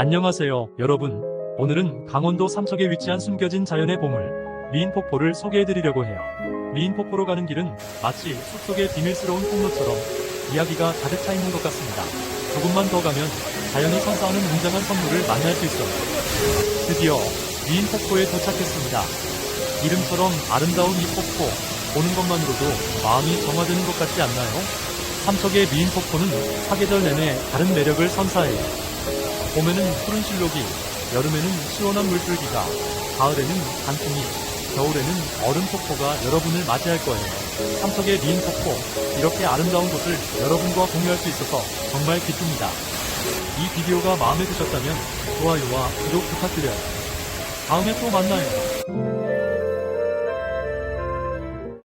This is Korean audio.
안녕하세요, 여러분. 오늘은 강원도 삼척에 위치한 숨겨진 자연의 보물, 미인폭포를 소개해드리려고 해요. 미인폭포로 가는 길은 마치 숲속의 비밀스러운 통로처럼 이야기가 가득 차 있는 것 같습니다. 조금만 더 가면 자연이 선사하는 웅장한 선물을 만날 수 있어요. 드디어 미인폭포에 도착했습니다. 이름처럼 아름다운 이 폭포, 보는 것만으로도 마음이 정화되는 것 같지 않나요? 삼척의 미인폭포는 사계절 내내 다른 매력을 선사해요. 봄에는 푸른 실록이, 여름에는 시원한 물줄기가, 가을에는 단풍이, 겨울에는 얼음 폭포가 여러분을 맞이할 거예요. 삼척의 미인 폭포, 이렇게 아름다운 곳을 여러분과 공유할 수 있어서 정말 기쁩니다. 이 비디오가 마음에 드셨다면 좋아요와 구독 부탁드려요. 다음에 또 만나요.